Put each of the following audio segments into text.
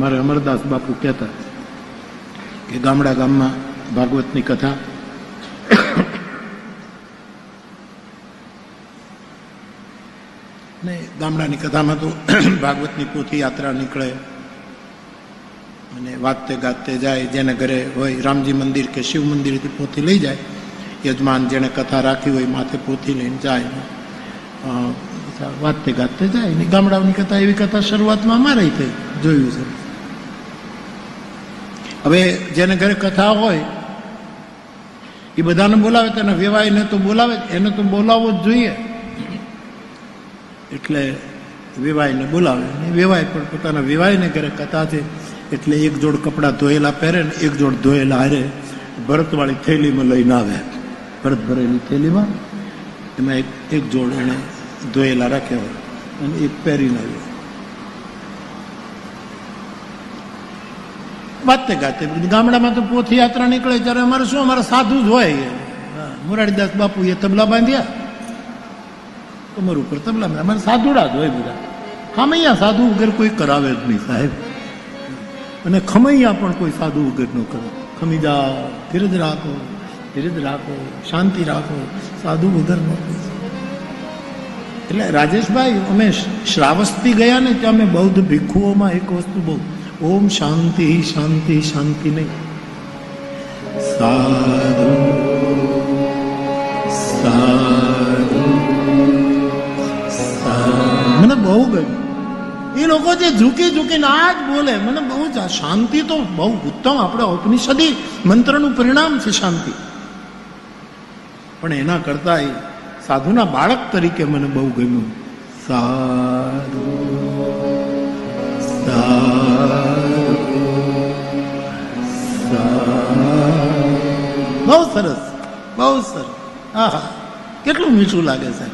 મારે અમરદાસ બાપુ કહેતા કે ગામડા ગામમાં ભાગવતની કથા ને ગામડાની કથામાં તો ભાગવતની પોથી યાત્રા નીકળે અને વાતે ગાતે જાય, જેને ઘરે હોય રામજી મંદિર કે શિવ મંદિરથી પોથી લઈ જાય, યજમાન જેણે કથા રાખી હોય માથે પોથી લઈને જાય. વાતે ગાતે જાય ને ગામડાઓની કથા એવી કથા શરૂઆતમાં અમારે થઈ, જોયું છે. હવે જેને ઘરે કથા હોય, એ બધાને બોલાવે, તેને વેવાઈને તો બોલાવે, એને તો બોલાવવો જ જોઈએ. એટલે વેવાઈને બોલાવે. વેવાય પણ પોતાના વેવાઈને ઘરે કથા છે, એટલે એક જોડ કપડાં ધોયેલા પહેરે ને એક જોડ ધોયેલા હારે ભરતવાળી થેલીમાં લઈને આવે. ભરત ભરેલી થેલીમાં, એમાં એક એક જોડ એણે ધોયેલા રાખ્યા હોય અને એક પહેરીને આવ્યો. વાતે ગાતે. ગામડામાં તો પોથી યાત્રા નીકળે ત્યારે અમારે શું અમારે સાધુ જ હોય હા, મોરારીદાસ એ તબલા બાંધ્યા. કમર ઉપર તબલા. અમારે સાધુડા જ હોય બધા. ખમૈયા સાધુ વગર કોઈ કરાવે જ નહીં સાહેબ. અને ખમૈયા પણ કોઈ સાધુ વગર ન કરે. ખમી જાઓ ધીરજ રાખો ધીરજ રાખો શાંતિ રાખો. સાધુ વગર ન એટલે રાજેશભાઈ અમે શ્રાવસ્તી ગયા ને ત્યાં અમે બૌદ્ધ ભિક્ષુઓમાં એક વસ્તુ બહુ ઓમ શાંતિ શાંતિ શાંતિ નહીં. સાધુ સાધુ. મને બહુ ગયું એ લોકો જે ઝૂકી ઝૂકીને આ જ બોલે, મને બહુ જ શાંતિ તો બહુ ઉત્તમ આપણે ઉપનિષદી મંત્રનું પરિણામ છે શાંતિ. પણ એના કરતા એ સાધુના બાળક તરીકે મને બહુ ગમ્યું. સાધુ સાધુ. બહુ સરસ બહુ સરસ. આહા, કેટલું મીઠું લાગે છે.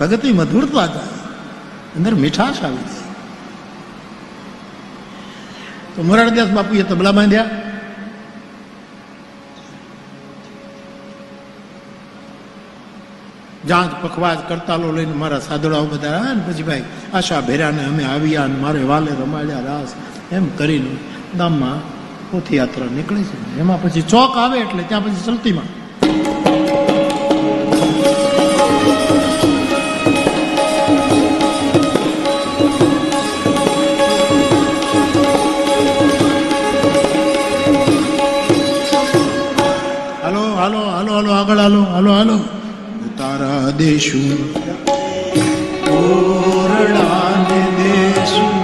ભગતી મધુરતા જાય અંદર મીઠાશ આવી જાય તો મોરારદાસ બાપુએ તબલા બાંધ્યા. જાંચ પખવાજ, કરતાલો લઈને મારા સાદડાઓ બધા આવ્યા ને પછી ભાઈ, આશા ભેર્યાને અમે આવ્યા ને મારે વાલે રમાડ્યા રાસ. એમ કરીને ગામમાં પોથી નીકળે છે. એમાં પછી ચોક આવે એટલે ત્યાં પછી ચલતીમાં. હાલો હાલો હાલો હાલો આગળ હાલો હાલો હાલો. તારા દેશું. ઓરડાને દેશું દેશું.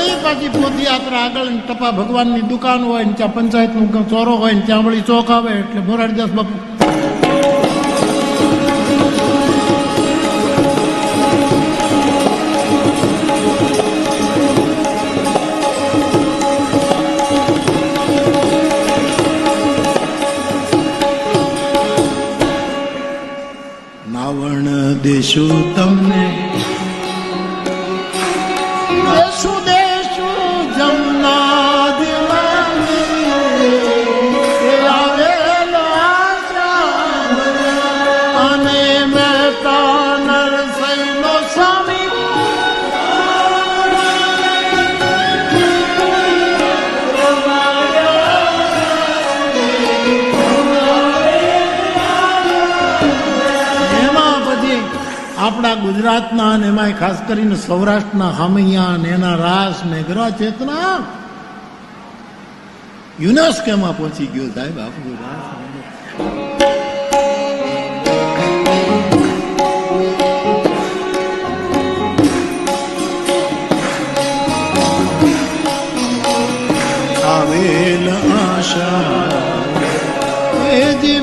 વળી પાછી પોદયાત્રા આગળ ટપા ભગવાનની દુકાન હોય ને ત્યાં પંચાયતનું ચોરો હોય ને ત્યાં વળી ચોક આવે એટલે મોરારીદાસ બાપુ. નાવણ દેશું તમને આપણા ગુજરાતના અને એમાંય ખાસ કરીને સૌરાષ્ટ્રના હામૈયા ને એના રાસ ને ગ્રહ ચેતના યુનેસ્કોમાં પહોંચી ગયો સાહેબ આપણું રાસ આવેલ આશા એજી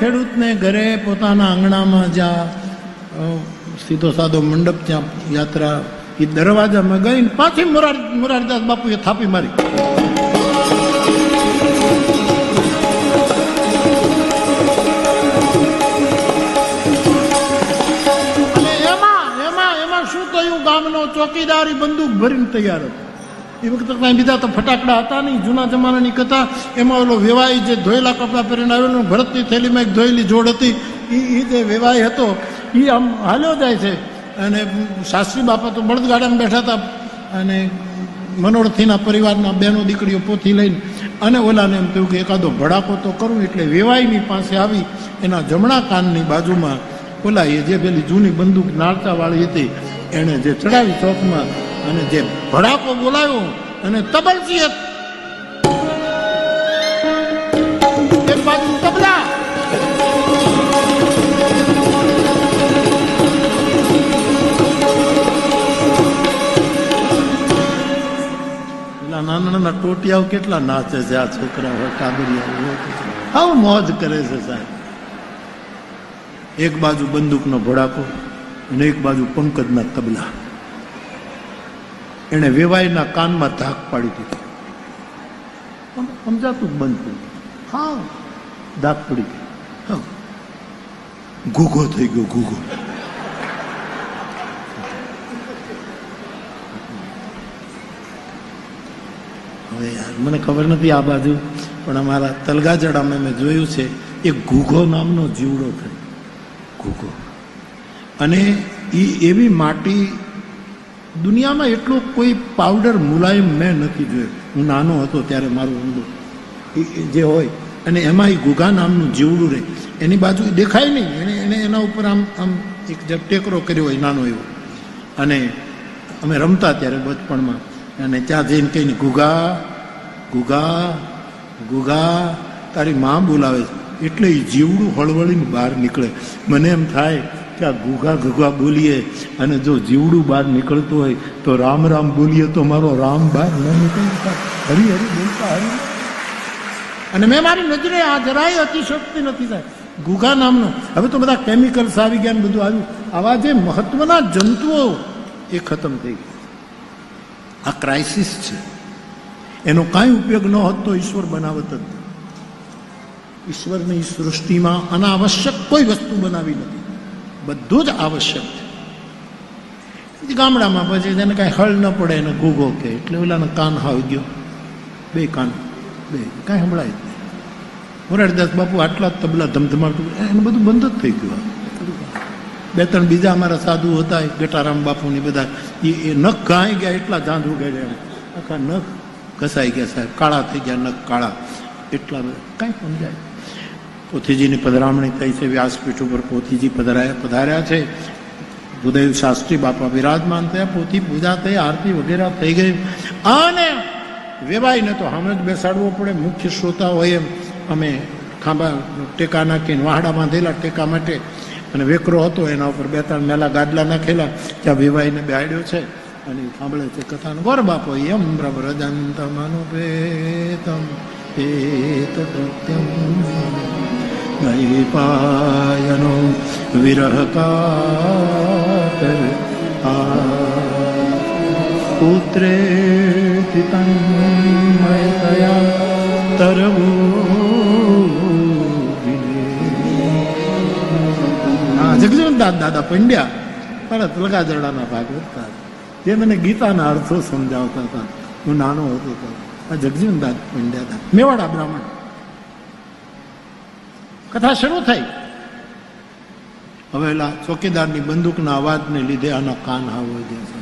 ખેડૂતને ઘરે પોતાના આંગણામાં જ્યાં સીધો સાદો મંડપ ત્યાં યાત્રા એ દરવાજામાં ગઈ ને પાછી મોરાર, મોરારદાસ બાપુએ થાપી મારી. એમાં એમાં એમાં શું થયું? ગામનો ચોકીદારી બંદૂક ભરીને તૈયાર હતો. એ વખતે કાંઈ બીજા તો ફટાકડા હતા નહીં. જૂના જમાનાની કથા, એમાં ઓલો વેવાઈ જે ધોયેલા કપડાં પહેરીને આવેલો ભરતની થેલીમાં એક ધોયેલી જોડ હતી એ એ જે વેવાઈ હતો એ આમ હાલ્યો જાય છે. અને શાસ્ત્રી બાપા તો બળદગાડામાં બેઠા હતા અને મનોરથીના પરિવારના બહેનો, દીકરીઓ પોથી લઈને, અને ઓલાને એમ કહ્યું કે એકાદો ભડાકો તો કરું, એટલે વેવાઈની પાસે આવી, એના જમણા કાનની બાજુમાં ઓલા એ જે પેલી જૂની બંદૂક નાળતાવાળી હતી, એણે જે ચડાવી ચોકમાં અને જે ભડાકો બોલાવ્યો અને તબલજી એક બાજુ તબલા. નાના નાના ટોટિયાઓ કેટલા નાચે છે, આ છોકરાઓ કાબરિયા આવું મોજ કરે છે સાહેબ. એક બાજુ બંદૂકનો ભડાકો અને એક બાજુ પંકજના તબલા. એણે વેવાઈના કાનમાં ધાક પાડી દીધી. સમજાતું બંધ થયું હા, ધાક પડી ગઈ. હા. ઘૂઘો થઈ ગયો, ઘૂઘો. હવે યાર, મને ખબર નથી આ બાજુ, પણ અમારા તલગાજડામાં મેં જોયું છે એ ઘૂઘો નામનો જીવડો થયો. ઘૂઘો. અને એ એવી માટી દુનિયામાં એટલો કોઈ પાવડર મુલાયમ મેં નથી જોયો. હું નાનો હતો ત્યારે મારું ઊંડું જે હોય, અને એમાં એ ગુગા નામનું જીવડું રહે. એની બાજુ દેખાય નહીં. એને એને, એના ઉપર આમ આમ એક જે ટેકરો કર્યો હોય, નાનો એવો. અને અમે રમતા ત્યારે બચપણમાં. અને ત્યાં જઈને કહીને ગુગા ગુગા ગુગા તારી મા બોલાવે એટલે એ જીવડું હળવળીને બહાર નીકળે. મને એમ થાય કે આ ઘૂઘા ગુગા બોલીએ અને જો જીવડું બહાર નીકળતું હોય તો રામ રામ બોલીએ તો મારો રામ બહાર ન નીકળતા. હરી હરી બોલતા, હરી અને મેં મારી નજરે આ જરાય અતિશક્તિ નથી થાય. ગુગા નામનો. હવે તો બધા કેમિકલ્સ આવી ગયા ને બધું આવ્યું. આવા જે મહત્વના જંતુઓ એ ખતમ થઈ ગયા. આ ક્રાઇસિસ છે. એનો કાંઈ ઉપયોગ ન હોત ઈશ્વર બનાવત જ ઈશ્વરની સૃષ્ટિમાં અનાવશ્યક કોઈ વસ્તુ બનાવી નથી. બધું જ આવશ્યક છે. ગામડામાં પછી તેને કાંઈ હળ ન પડે એને ઘૂઘો કે એટલે ઓલાનો કાન હાવ ગયો. બે કાન, બે, કાંઈ સંભળાય જ નહીં. મોરારદાસ બાપુ આટલા તબલા ધમધમાટું એનું બધું બંધ જ થઈ ગયું. બે ત્રણ બીજા અમારા સાધુ હતા ગટારામ બાપુની બધા. એ એ નખ ઘાઈ ગયા, એટલા જાંધ ઉગાડ્યા આખા નખ ઘસાઈ ગયા સાહેબ. કાળા થઈ ગયા નખ કાળા. એટલા બધા. કાંઈ સમજાય પોથીજીની પધરામણી થઈ છે, વ્યાસપીઠ ઉપર પોથીજી પધરાયા, પધાર્યા છે. ભૂદેવ શાસ્ત્રી બાપા વિરાજમાન થયા, પોથી પૂજા થઈ, આરતી વગેરે થઈ ગઈ. અને વેવાઈને તો હમણાં જ બેસાડવો પડે, મુખ્ય શ્રોતા હોય એમ. અમે ખાંભા ટેકા નાખીને વાહડા બાંધેલા ટેકા માટે અને વેકરો હતો, એના ઉપર બે ત્રણ મેલા ગાદલા નાખેલા, ત્યાં વેવાઈને બેહાડ્યો છે. અને સાંભળે છે કથાનો વર બાપો, યમ બ્રજંતમ અનુપેતમ પેત કૃત્યમ પાયનો વિરહ કાતર આ પુત્રે તન્મયતયા તરવો જગજીવન દાદા પંડ્યા પણ લગાજરડાના ભાગવત જે મને ગીતાના અર્થો સમજાવતા હતા હું નાનો હતો આ જગજીવનદાદ પંડ્યા હતા મેવાડા બ્રાહ્મણ કથા શરૂ થઈ. હવે એલા ચોકીદારની બંદૂકના અવાજને લીધે આના કાન હાવો ગયા છે.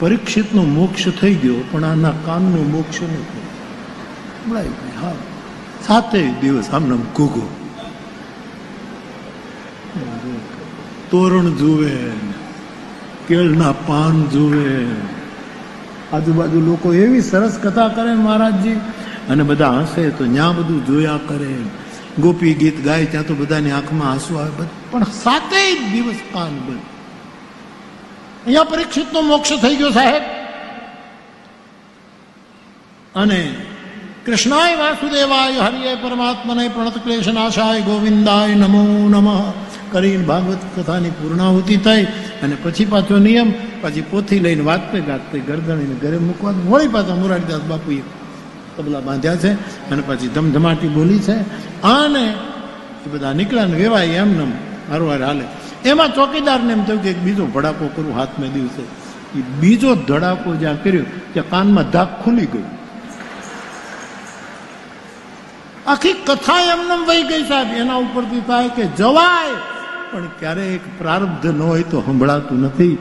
પરીક્ષિતનો મોક્ષ થઈ ગયો, પણ આના કાનનો મોક્ષ ન થયો. હા. સાતે દિવસ આમને ઘૂઘો. તોરણ જુએ, કેળના પાન જુએ. આજુબાજુ લોકો એવી સરસ કથા કરે મહારાજજી, અને બધા હસે તો ન્યા બધું જોયા કરે. ગોપી ગીત ગાય ત્યાં તો બધાની આંખમાં આંસુ આવે પણ સાતેય દિવસ પાન બંધ અહીંયા પરીક્ષિતનો મોક્ષ થઈ ગયો સાહેબ. અને કૃષ્ણાય વાસુદેવાય હરિય પરમાત્મને પ્રણત ક્લેશ નાશાય ગોવિંદાય નમો નમઃ કરીને ભાગવત કથાની પૂર્ણાહુતિ થઈ અને પછી પાછો નિયમ, પછી પોથી લઈને વાગતે ગાતે ગરદણીને ઘરે મૂકવાનું વળી પાછા મોરારીદાસ બાપુએ તબલા બાંધ્યા છે અને પછી ધમધમાટી બોલી છે. અને એ બધા નીકળ્યા ને વેવાય એમને હારવાર હાલે. એમાં ચોકીદારને એમ થયું કે એક બીજો ભડાકો કરું હાથમાં દિવસે એ બીજો ધડાકો જ્યાં કર્યો, ત્યાં કાનમાં ધાક ખુલી ગયું. આખી કથા એમને વહી ગઈ સાહેબ. એના ઉપરથી થાય કે જવાય, પણ ક્યારેક પ્રારબ્ધ ન હોય તો સંભળાતું નથી.